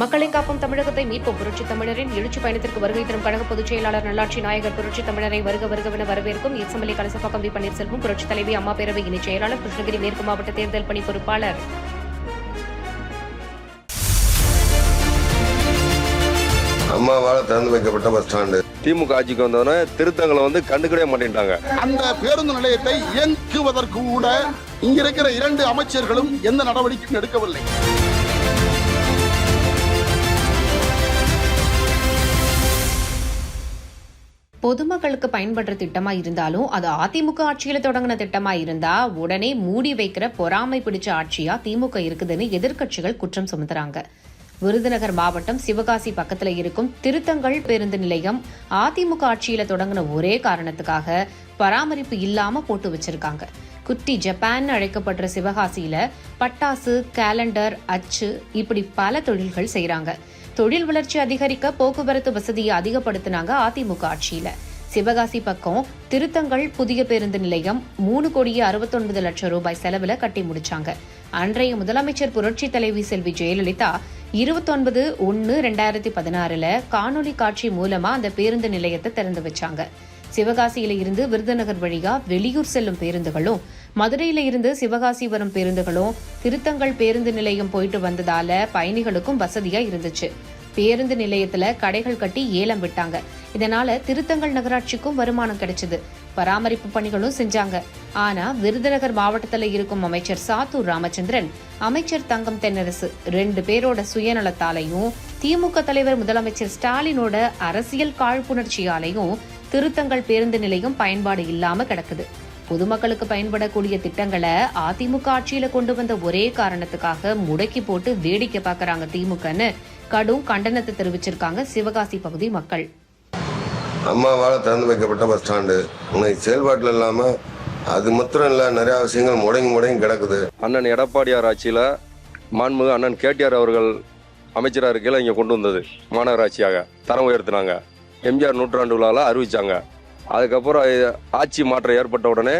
மக்களை காக்கும் தமிழகத்தை மீட்போம். புரட்சி தமிழரின் எழுச்சி பயணத்திற்கு வருகை தரும் கழக பொதுச் செயலாளர் நல்லாட்சி நாயகர் புரட்சி தமிழரை வருக வருகவென வரவேற்கும் எக்ஸ்எம்எல்ஏ கலசப்பாக்கம் வி பன்னீர்செல்வம் புரட்சி தலைவி அம்மா பேரவை இணைச் செயலாளர் கிருஷ்ணகிரி மேற்கு மாவட்ட தேர்தல் பணி பொறுப்பாளர். அம்மாவால திறந்து வைக்கப்பட்ட பஸ் ஸ்டாண்டு. திமுக ஆட்சிக்கு வந்தவொடனே திருத்தங்களை வந்து கண்டுக்கிடவே மாட்டேன்ட்டாங்க. அந்த பேருந்து நிலையத்தை இயக்குவதற்கு கூட இங்க இருக்கிற இரண்டு அமைச்சர்களும் எந்த நடவடிக்கையும் எடுக்கவில்லை. பொதுமக்களுக்கு பயன்படுற திட்டமா இருந்தாலும் அது அதிமுக ஆட்சியில தொடங்கின திட்டமா இருந்தா உடனே மூடி வைக்கிற பொறாமை பிடிச்ச ஆட்சியா திமுக இருக்குதுன்னு எதிர்க்கட்சிகள் குற்றம் சுமத்துறாங்க. விருதுநகர் மாவட்டம் சிவகாசி பக்கத்துல இருக்கும் திருத்தங்கள் பேருந்து நிலையம் அதிமுக ஆட்சியில தொடங்கின ஒரே காரணத்துக்காக பராமரிப்பு இல்லாம போட்டு வச்சிருக்காங்க. குட்டி ஜப்பான் அழைக்கப்படுற சிவகாசியில பட்டாசு கேலண்டர் அச்சு இப்படி பல தொழில்கள் செய்யறாங்க தொழில் வளர்ச்சி அதிகரிக்க போக்குவரத்து வசதியை அதிகப்படுத்தினாங்க அதிமுக ஆட்சியில. சிவகாசி பக்கம் திருத்தங்கள் புதிய பேருந்து நிலையம் மூணு கோடியே அறுபத்தொன்பது லட்சம் ரூபாய் செலவில் கட்டி முடிச்சாங்க. அன்றைய முதலமைச்சர் புரட்சி தலைவி செல்வி ஜெயலலிதா இருபத்தொன்பது ஒன்னு ரெண்டாயிரத்தி பதினாறுல காணொலி காட்சி மூலமா அந்த பேருந்து நிலையத்தை திறந்து வச்சாங்க. சிவகாசியில இருந்து விருதுநகர் வழியா வெளியூர் செல்லும் பேருந்துகளும் மதுரையில இருந்து சிவகாசி வரும் பேருந்துகளும் திருத்தங்கள் பேருந்து நிலையம் போயிட்டு வந்ததால பயணிகளுக்கும் வசதியா இருந்துச்சு. பேருந்து நிலையத்துல கடைகள் கட்டி ஏலம் விட்டாங்க. இதனால திருத்தங்கள் நகராட்சிக்கும் வருமானம் கிடைச்சது. பராமரிப்பு பணிகளும் செஞ்சாங்க. ஆனா விருதுநகர் மாவட்டத்துல இருக்கும் அமைச்சர் சாத்தூர் ராமச்சந்திரன் அமைச்சர் தங்கம் தென்னரசு ரெண்டு பேரோட சுயநலத்தாலையும் திமுக தலைவர் முதலமைச்சர் ஸ்டாலினோட அரசியல் காழ்ப்புணர்ச்சியாலையும் திருத்தங்கள் பேருந்து நிலையம் பயன்பாடு இல்லாம கிடக்குது. பொதுமக்களுக்கு பயன்படக்கூடிய திட்டங்களை அதிமுக ஆட்சியில கொண்டு வந்த ஒரே காரணத்துக்காக முடக்கி போட்டு வேடிக்கை பார்க்கறாங்க திமுகன்னு கடும் கண்டனத்தை தெரிவிச்சிருக்காங்க சிவகாசி பகுதி மக்கள். அம்மாவால திறந்து வைக்கப்பட்ட பஸ் ஸ்டாண்டு. இன்னைக்கு செயல்பாட்டில் இல்லாம அது மாத்திரம் இல்ல நிறைய விஷயங்கள் முடங்கி முடங்கி கிடக்குது. அண்ணன் எடப்பாடியார் ஆட்சியில் மாண்புமிகு அண்ணன் கேடிஆர் அவர்கள் அமைச்சராக இருக்கையில் இங்கே கொண்டு வந்தது மாநகராட்சியாக தரம் உயர்த்தினாங்க. எம்ஜிஆர் நூற்றாண்டு விழாவில் அறிவிச்சாங்க. அதுக்கப்புறம் இது- ஆட்சி மாற்றம் ஏற்பட்ட உடனே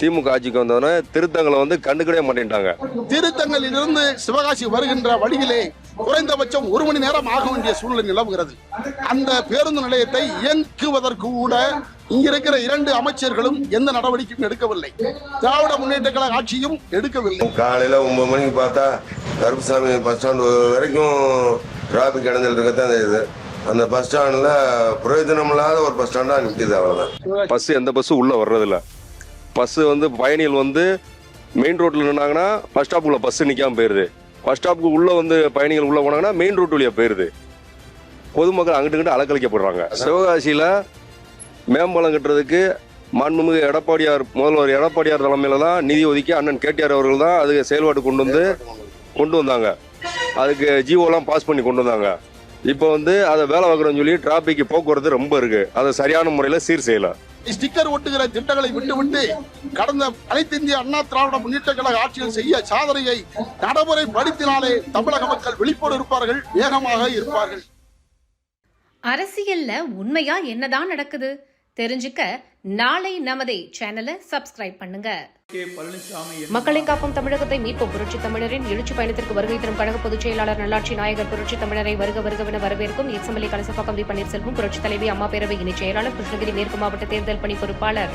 திமுக ஆட்சிக்கு வந்தவுடனே திருத்தங்களை வந்து கண்டுக்கிடவே மாட்டேன்ட்டாங்க. திருத்தங்களிலிருந்து சிவகாசி வருகின்ற வழியிலே குறைந்தபட்சம் ஒரு மணி நேரம் ஆக வேண்டிய சூழ்நிலை நிலவுகிறது. அந்த பேருந்து நிலையத்தை இயக்குவதற்கு கூட இங்க இருக்கிற இரண்டு அமைச்சர்களும் எந்த நடவடிக்கையும் எடுக்கவில்லை. திராவிட முன்னேற்ற கழக ஆட்சியும் எடுக்கவில்லை. காலையில ஒன்பது மணிக்கு பார்த்தா கருப்புசாமி பஸ் ஸ்டாண்டு வரைக்கும் டிராபிக் இடைஞ்சல் இருக்கத்தான் செய்யுது. அந்த பஸ் ஸ்டாண்டில் பிரயோஜனம் இல்லாத ஒரு பஸ் ஸ்டாண்டாக நிற்கிது அவ்வளவுதான். பஸ் எந்த பஸ்ஸும் உள்ளே வர்றதில்ல. பஸ்ஸு வந்து பயணிகள் வந்து மெயின் ரோட்டில் நின்னாங்கன்னா பஸ் ஸ்டாப்புக்குள்ள பஸ் நிக்காம போயிருது. பஸ் ஸ்டாப்புக்கு உள்ளே வந்து பயணிகள் உள்ளே போனாங்கன்னா மெயின் ரோட் வழியா போயிருது. பொதுமக்கள் அங்கிட்டு அலக்கழிக்கப்படுறாங்க. சிவகாசியில் மேம்பாலம் கட்டுறதுக்கு மாண்புமிகு எடப்பாடியார் முதல்வர் எடப்பாடியார் தலைமையில தான் நிதி ஒதுக்கி அண்ணன் கேடிஆர் அவர்கள் தான் அதுக்கு செயல்பாடு கொண்டு வந்து கொண்டு வந்தாங்க. அதுக்கு ஜிஓலாம் பாஸ் பண்ணி கொண்டு வந்தாங்க. இப்போ வந்து அதை வேலை பார்க்குறோன்னு சொல்லி டிராபிக் போக்குவரத்து ரொம்ப இருக்கு. அதை சரியான முறையில் சீர் செய்யலை ஸ்டிக்கர் ஒட்டுகிற திட்டங்களை விட்டுவிட்டு கடந்த அனைத்து இந்திய அண்ணா திராவிட முன்னேற்ற கழக ஆட்சியில் செய்ய சாதனையை நடைமுறைப்படுத்தினாலே தமிழக மக்கள் விழிப்போடு இருப்பார்கள் வேகமாக இருப்பார்கள். அரசியல்ல உண்மையா என்னதான் நடக்குது? தெரிஞ்சுக்க நாளை நமதே சேனலை சப்ஸ்கிரைப் பண்ணுங்க. மக்களை காக்கும் தமிழகத்தை மீட்போம். புரட்சி தமிழரின் எழுச்சி பயணத்திற்கு வருகை தரும் கழக பொதுச் செயலாளர் நல்லாட்சி நாயகர் புரட்சி தமிழரை வருக வருகவென வரவேற்கும் எக்ஸ்எம்எல்ஏ கலசப்பாக்கம் வி பன்னீர்செல்வம் புரட்சி தலைவி அம்மா பேரவை இணைச் செயலாளர் கிருஷ்ணகிரி மேற்கு மாவட்ட தேர்தல் பணி பொறுப்பாளர்.